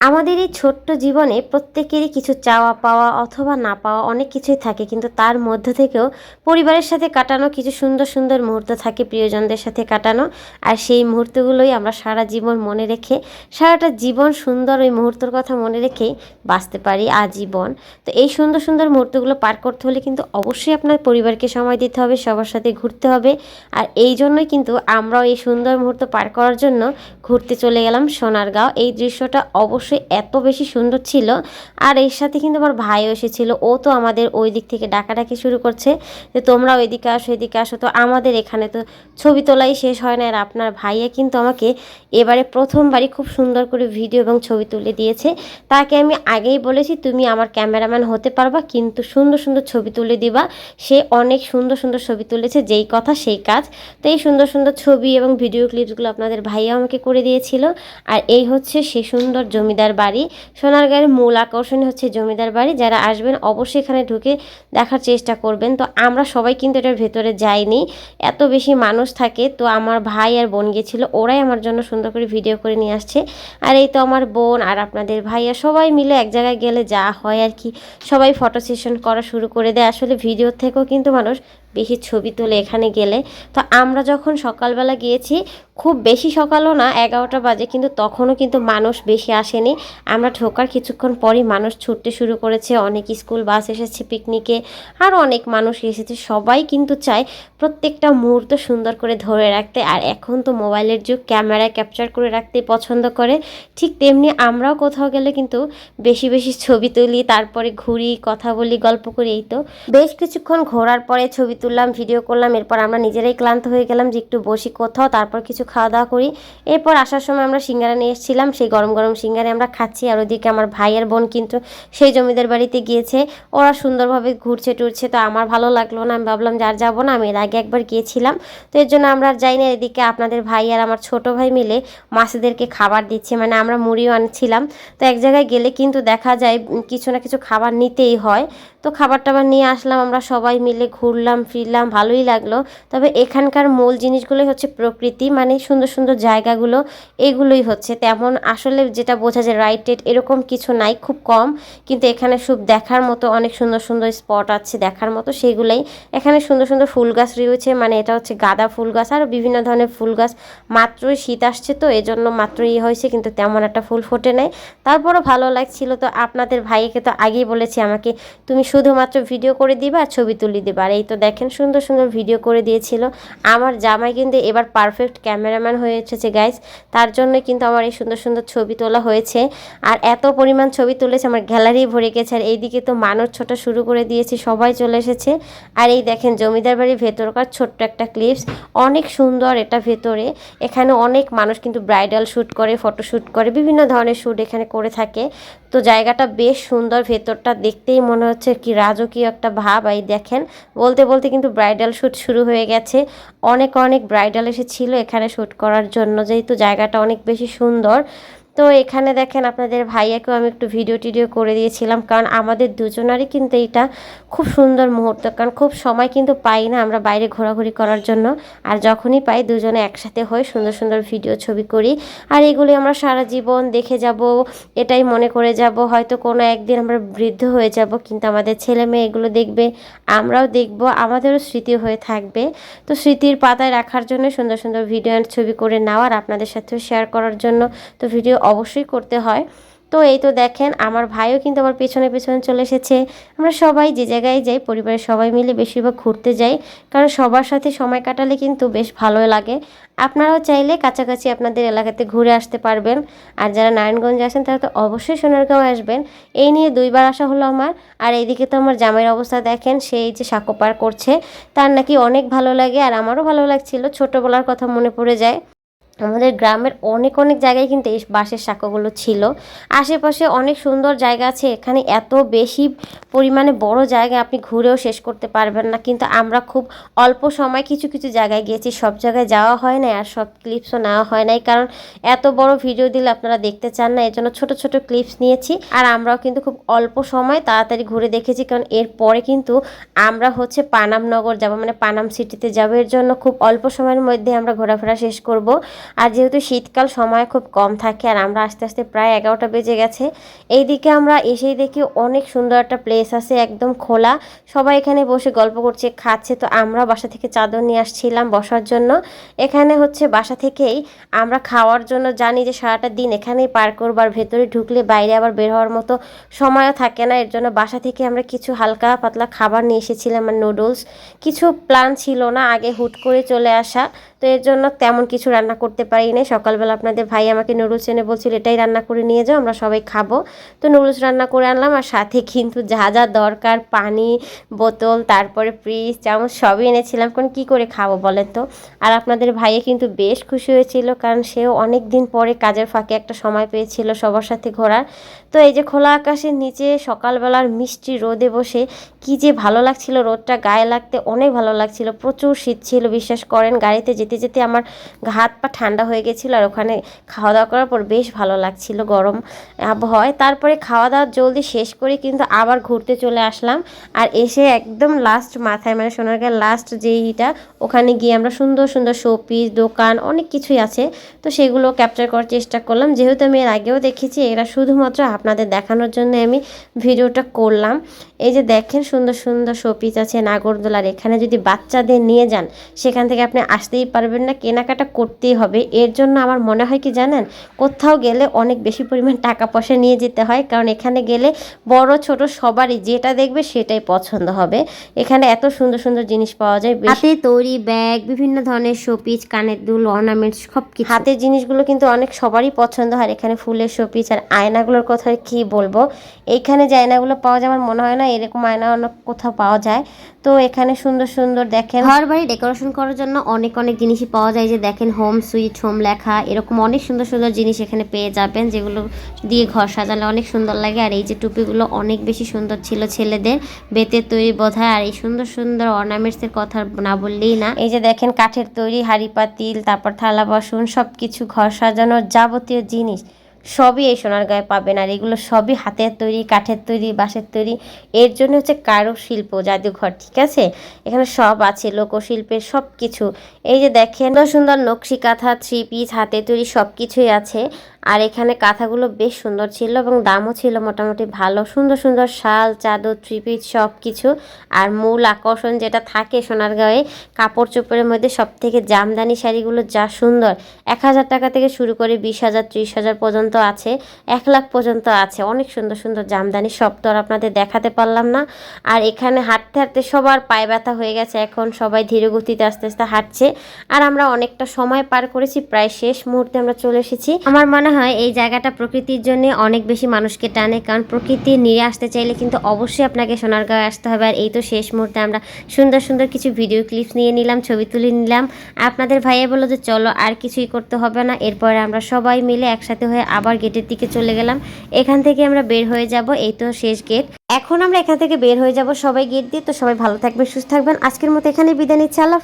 আমাদের এই ছোট্ট জীবনে প্রত্যেকেরই কিছু চাওয়া পাওয়া অথবা না পাওয়া অনেক কিছুই থাকে, কিন্তু তার মধ্য থেকেও পরিবারের সাথে কাটানো কিছু সুন্দর সুন্দর মুহূর্ত থাকে, প্রিয়জনদের সাথে কাটানো। আর সেই মুহূর্তগুলোই আমরা সারা জীবন মনে রেখে, সারাটা জীবন সুন্দর ওই মুহূর্তের কথা মনে রেখেই বাঁচতে পারি আজীবন। তো এই সুন্দর সুন্দর মুহূর্তগুলো পার করতে হলে কিন্তু অবশ্যই আপনার পরিবারকে সময় দিতে হবে, সবার সাথে ঘুরতে হবে। আর এই জন্যই কিন্তু আমরাও এই সুন্দর মুহূর্ত পার করার জন্য ঘুরতে চলে গেলাম সোনারগাঁও। এই দৃশ্যটা অবশ্যই এত বেশি সুন্দর ছিল। আর এর সাথে কিন্তু আমার ভাইও এসেছিল। ও তো আমাদের ওই দিক থেকে ডাকাডাকি শুরু করছে। যে তোমরা ওইদিকে আসো এদিকে আসো। তো আমাদের এখানে তো ছবি তোলাই শেষ হয় না। আর আপনার ভাইয়া কিন্তু আমাকে এবারে প্রথমবারই খুব সুন্দর করে ভিডিও এবং ছবি তুলে দিয়েছে। তাকে আমি আগেই বলেছি, তুমি আমার ক্যামেরাম্যান হতে পারবা, কিন্তু সুন্দর সুন্দর ছবি তুলে দিবা। সে অনেক সুন্দর সুন্দর ছবি তুলেছে, যেই কথা, সেই কাজ। তো এই সুন্দর সুন্দর ছবি এবং ভিডিও ক্লিপসগুলো আপনাদের ভাইয়া আমাকে করে দিয়েছিল। আর এই হচ্ছে সে সুন্দর জমিদার বাড়ি। সোনারগাঁয়ের মূল আকর্ষণ হচ্ছে জমিদার বাড়ি। যারা আসবেন অবশ্যই এখানে ঢুকে দেখার চেষ্টা করবেন। তো আমরা সবাই কিন্তু এটার ভেতরে যাইনি। এত বেশি মানুষ থাকে। তো আমার ভাই আর বোন গিয়েছিল ওরাই আমার জন্য সুন্দর করে ভিডিও করে নিয়ে আসছে। আর এই তো আমার বোন আর আপনাদের ভাইয়া সবাই মিলে এক জায়গায় গেলে যা হয় আর কি। সবাই ফটো সেশন করা শুরু করে দেয়। আসলে ভিডিওর থেকেও কিন্তু মানুষ বেশি ছবি তোলে এখানে গেলে। তো আমরা যখন সকালবেলা গিয়েছি, খুব বেশি সকালও না, এগারোটা বাজে, কিন্তু তখনও কিন্তু মানুষ বেশি আসেনি। আমরা ঢোকার কিছুক্ষণ পরই মানুষ ছুটতে শুরু করেছে, অনেক স্কুল বাস এসেছে পিকনিকে, আরও অনেক মানুষ এসেছে। সবাই কিন্তু চায় প্রত্যেকটা মুহূর্ত সুন্দর করে ধরে রাখতে, আর এখন তো মোবাইলের যুগ ক্যামেরায় ক্যাপচার করে রাখতে পছন্দ করে। ঠিক তেমনি আমরাও কোথাও গেলে কিন্তু বেশি বেশি ছবি তুলি, তারপরে ঘুরি, কথা বলি, গল্প করি, এই তো। বেশ কিছুক্ষণ ঘোরার পরে ছবি তুললাম ভিডিও করলাম, এরপর আমরা নিজেরাই ক্লান্ত হয়ে গেলাম যে একটু বসি কোথাও, তারপর কিছু খাওয়া দাওয়া করি। এরপর আসার সময় আমরা সিঙ্গারা নিয়ে এসেছিলাম, সেই গরম গরম সিঙ্গারে আমরা খাচ্ছি। আর ওদিকে আমার ভাইয়ের বোন কিন্তু সেই জমিদার বাড়িতে গিয়েছে। ওরা সুন্দরভাবে ঘুরছে টুরছে, তো আমার ভালো লাগল না। আমি ভাবলাম যে আর যাব না, আমি এর আগে একবার গিয়েছিলাম। তো এর জন্য আমরা আর যাই না এদিকে। আপনাদের ভাই আর আমার ছোট ভাই মিলে মাছেদেরকে খাবার দিচ্ছে মানে আমরা মুড়িও আনছিলাম। তো এক জায়গায় গেলে কিন্তু দেখা যায় কিছু না কিছু খাবার নিতেই হয়। তো খাবার টাবার নিয়ে আসলাম, আমরা সবাই মিলে ঘুরলাম, ফিরলাম, ভালোই লাগল। তবে এখানকার মূল জিনিসগুলোই হচ্ছে প্রকৃতি মানে সুন্দর সুন্দর জায়গাগুলো, এগুলোই হচ্ছে। তেমন আসলে যেটা বোঝা যায় রাইট এরকম কিছু নাই, খুব কম। কিন্তু এখানে সব দেখার মতো অনেক সুন্দর সুন্দর স্পট আছে দেখার মতো, সেগুলোই। এখানে সুন্দর সুন্দর ফুল গাছ রয়েছে মানে এটা হচ্ছে গাঁদা ফুল গাছ আর বিভিন্ন ধরনের ফুল গাছ। মাত্রই শীত আসছে তো, এজন্য মাত্র ইয়ে হয়েছে, কিন্তু তেমন একটা ফুল ফোটে নাই। তারপরও ভালো লাগছিল তো, আপনাদের ভাইকে তো আগেই বলেছি আমাকে, তুমি শুধুমাত্র ভিডিও করে দিবা আর ছবি তুলে দিবা। আর এই তো দেখেন সুন্দর সুন্দর ভিডিও করে দিয়েছিল। আমার জামাই কিন্তু এবার পারফেক্ট ক্যামেরাম্যান হয়ে এসেছে গাইস তার জন্য কিন্তু আমার এই সুন্দর সুন্দর ছবি তোলা হয়েছে। আর এত পরিমাণ ছবি তুলেছে, আমার গ্যালারি ভরে গেছে। আর এইদিকে তো মানুষ ছোটা শুরু করে দিয়েছি, সবাই চলে এসেছে। আর এই দেখেন জমিদার বাড়ির ভেতরকার ছোট্ট একটা ক্লিপস অনেক সুন্দর এটা ভেতরে। এখানে অনেক মানুষ কিন্তু ব্রাইডাল শ্যুট করে ফটো শ্যুট করে, বিভিন্ন ধরনের শ্যুট এখানে করে থাকে। তো জায়গাটা বেশ সুন্দর, ভেতরটা দেখতেই মনে হচ্ছে কি রাজকীয় একটা ভাব। এই দেখেন, বলতে বলতে কিন্তু ব্রাইডাল শ্যুট শুরু হয়ে গেছে। অনেক অনেক ব্রাইডাল এসেছিল এখানে শ্যুট করার জন্য, যেহেতু জায়গাটা অনেক বেশি সুন্দর। তো এখানে দেখেন আপনাদের ভাইয়াকেও আমি একটু ভিডিও টিডিও করে দিয়েছিলাম, কারণ আমাদের দুজনারই কিন্তু এটা খুব সুন্দর মুহূর্ত, কারণ খুব সময় কিন্তু পাই না আমরা বাইরে ঘোরাঘুরি করার জন্য, আর যখনই পাই দুজনে একসাথে হয়ে সুন্দর সুন্দর ভিডিও ছবি করি, আর এগুলি আমরা সারা জীবন দেখে যাব, এটাই মনে করে যাব, হয়তো কোনো একদিন আমরা বৃদ্ধ হয়ে যাব, কিন্তু আমাদের ছেলে মেয়ে এগুলো দেখবে, আমরাও দেখব, আমাদেরও স্মৃতি হয়ে থাকবে, তো স্মৃতির পাতায় রাখার জন্য সুন্দর সুন্দর ভিডিও ছবি করে নেওয়ার আপনাদের সাথেও শেয়ার করার জন্য, তো ভিডিও অবশ্যই করতে হয়। তো এই তো দেখেন, আমার ভাইও কিন্তু আমার পেছনে পেছনে চলে এসেছে। আমরা সবাই যে জায়গায় যাই, পরিবারের সবাই মিলে বেশিরভাগ ঘুরতে যাই। কারণ সবার সাথে সময় কাটালে কিন্তু বেশ ভালো লাগে। আপনারাও চাইলে কাছাকাছি আপনাদের এলাকাতে ঘুরে আসতে পারবেন। আর যারা নারায়ণগঞ্জে আসেন তারা তো অবশ্যই সোনারগাঁও আসবেন। এই নিয়ে দুইবার আসা হলো আমার। আর এইদিকে তো আমার জামাইয়ের অবস্থা দেখেন, সেই যে সাঁকো পার করছে, তার নাকি অনেক ভালো লাগে আর আমারও ভালো লাগছিল। ছোটোবেলার কথা মনে পড়ে যায়। আমাদের গ্রামের অনেক অনেক জায়গায় কিন্তু এই বাঁশের সাঁকোগুলো ছিল। আশেপাশে অনেক সুন্দর জায়গা আছে। এখানে এত বেশি পরিমাণে বড় জায়গা আপনি ঘুরেও শেষ করতে পারবেন না। কিন্তু আমরা খুব অল্প সময় কিছু কিছু জায়গায় গিয়েছি। সব জায়গায় যাওয়া হয় না আর সব ক্লিপসও নেওয়া হয় নাই। কারণ এত বড় ভিডিও দিলে আপনারা দেখতে চান না। এর জন্য ছোট ছোট ক্লিপস নিয়েছি। আর আমরাও কিন্তু খুব অল্প সময় তাড়াতাড়ি ঘুরে দেখেছি। কারণ এরপরে কিন্তু আমরা হচ্ছে পানাম নগর যাব। মানে পানাম সিটিতে যাব। এর জন্য খুব অল্প সময়ের মধ্যে আমরা ঘোরাফেরা শেষ করব। আর যেহেতু শীতকাল, সময় খুব কম থাকে আর আমরা আস্তে আস্তে প্রায় এগারোটা বেজে গেছে, এইদিকে আমরা এসেই দেখি অনেক সুন্দর একটা প্লেস আছে একদম খোলা। সবাই এখানে বসে গল্প করছে, খাচ্ছে। তো আমরা বাসা থেকে চাদর নিয়ে আসছিলাম বসার জন্য। এখানে হচ্ছে বাসা থেকেই আমরা খাওয়ার জন্য জানি যে সারাটা দিন এখানেই পার করব আর ভেতরে ঢুকলে বাইরে আবার বের হওয়ার মতো সময়ও থাকে না। এর জন্য বাসা থেকে আমরা কিছু হালকা পাতলা খাবার নিয়ে এসেছিলাম আর নুডলস কিছু প্ল্যান ছিল না আগে হুট করে চলে আসা। তো এর জন্য তেমন কিছু রান্না করতে পারি নাই। সকালবেলা আপনাদের ভাই আমাকে নুডলস এনে বলছিল, এটাই রান্না করে নিয়ে যাও, আমরা সবাই খাব। তো নুডলস রান্না করে আনলাম আর সাথে কিন্তু যা যা দরকার, পানি, বোতল, তারপরে ফ্রিজ চামচ সবই এনেছিলাম। কারণ কী করে খাব বলেন তো? আর আপনাদের ভাইয়ে কিন্তু বেশ খুশি হয়েছিল কারণ সেও অনেক দিন পরে কাজের ফাঁকে একটা সময় পেয়েছিল সবার সাথে ঘোরার। তো এই যে খোলা আকাশের নিচে সকালবেলার মিষ্টি রোদে বসে কি যে ভালো লাগছিল, রোদটা গায়ে লাগতে অনেক ভালো লাগছিল, প্রচুর শীত ছিল, বিশ্বাস করেন গাড়িতে যেতে যেতে আমার হাত পা ঠান্ডা হয়ে গেছিল আর ওখানে খাওয়া দাওয়া করার পর বেশ ভালো লাগছিল গরম আবহাওয়ায়। তারপরে খাওয়া দাওয়া জলদি শেষ করে কিন্তু আবার ঘুরতে চলে আসলাম আর এসে একদম লাস্ট মাথায় মানে সোনারগাঁয়ের লাস্ট যেইটা, ওখানে গিয়ে আমরা সুন্দর সুন্দর শোপিস দোকান অনেক কিছুই আছে। তো সেগুলো ক্যাপচার করার চেষ্টা করলাম। যেহেতু আমি এর আগেও দেখেছি, এরা শুধুমাত্র আপনাদের দেখানোর জন্য আমি ভিডিওটা করলাম। এই যে দেখেন সুন্দর সুন্দর শোপিস আছে নাগরদোলার। এখানে যদি বাচ্চাদের নিয়ে যান সেখান থেকে আপনি আসতেই পারবেন না কেনাকাটা করতেই হবে। এর জন্য আমার মনে হয় কি জানেন কোথাও গেলে অনেক বেশি পরিমাণ টাকা পয়সা নিয়ে যেতে হয় কারণ এখানে গেলে বড় ছোট সবারই যেটা দেখবে সেটাই পছন্দ হবে। এখানে এত সুন্দর সুন্দর জিনিস পাওয়া যায়। হাতে তৈরি ব্যাগ বিভিন্ন ধরনের শোপিস কানের দুল অর্নামেন্টস সব কিছু হাতের জিনিসগুলো কিন্তু অনেক সবারই পছন্দ হয়। এখানে ফুলের শোপিস আর আয়নাগুলোর কথা আর কি বলব? এইখানে যে আয়নাগুলো পাওয়া যায় আমার মনে হয় না এরকম আয়না অন্য কোথাও পাওয়া যায়। তো এখানে সুন্দর সুন্দর দেখেন। ঘর বাড়ি ডেকোরেশন করার জন্য অনেক অনেক জিনিসই পাওয়া যায় যে দেখেন হোম সুইট হোম লেখা এরকম অনেক সুন্দর সুন্দর জিনিস এখানে পেয়ে যাবেন যেগুলো দিয়ে ঘর সাজালে অনেক সুন্দর লাগে। আর এই যে টুপিগুলো অনেক বেশি সুন্দর ছিল ছেলেদের বেতের তৈরি বোধহয় আর এই সুন্দর সুন্দর অর্নামেন্টস এর কথা না বললেই না। এই যে দেখেন কাঠের তৈরি হাড়ি পাতিল তারপর থালা বাসন সব কিছু ঘর সাজানোর যাবতীয় জিনিস। সবই এই সোনার গায়ে পাবেন আর এগুলো সবই হাতের তৈরি, কাঠের তৈরি, বাঁশের তৈরি। এর জন্য হচ্ছে কারু শিল্প, জাদুঘর, ঠিক আছে? এখানে সব আছে লোকশিল্পের সব কিছু এই যে দেখেন, সুন্দর সুন্দর নকশি কাঁথা থ্রি পিস হাতে তৈরি সব কিছুই আছে। আর এখানে কাঁথাগুলো বেশ সুন্দর ছিল এবং দামও ছিল মোটামুটি ভালো। সুন্দর সুন্দর শাল, চাদর থ্রি পিস সব কিছু আর মূল আকর্ষণ যেটা থাকে সোনার সোনারগাঁয়ে কাপড় চোপড়ের মধ্যে সব থেকে জামদানি শাড়িগুলো যা সুন্দর। এক হাজার টাকা থেকে শুরু করে বিশ হাজার, ত্রিশ হাজার পর্যন্ত আছে, এক লাখ পর্যন্ত আছে। অনেক সুন্দর সুন্দর জামদানি, সব তো আর আপনাদের দেখাতে পারলাম না। আর এখানে হাঁটতে হাঁটতে সবার পায়ে ব্যথা হয়ে গেছে। এখন সবাই ধীরে গতিতে আস্তে আস্তে হাঁটছে। আর আমরা অনেকটা সময় পার করেছি, প্রায় শেষ মুহূর্তে আমরা চলে এসেছি। আমার মনে হয় এই জায়গাটা প্রকৃতির জন্য অনেক বেশি মানুষকে টানে, কারণ প্রকৃতি নিয়ে আসতে চাইলে কিন্তু অবশ্যই আপনাকে সোনারগাঁও আসতে হবে। আর এই তো শেষ মুহূর্তে আমরা সুন্দর সুন্দর কিছু ভিডিও ক্লিপস নিয়ে নিলাম, ছবি তুলে নিলাম। আপনাদের ভাইয়া বলল যে, চলো, আর কিছুই করতে হবে না। এরপরে আমরা সবাই মিলে একসাথে হয়ে আবার গেটের দিকে চলে গেলাম। এখান থেকে আমরা বের হয়ে যাব, এই তো শেষ গেট। এখন আমরা এখান থেকে বের হয়ে যাব সবাই গেট দিয়ে। তো সবাই ভালো থাকবেন, সুস্থ থাকবেন। আজকের মতো এখানে বিদায় নিচ্ছি। আল্লাহ।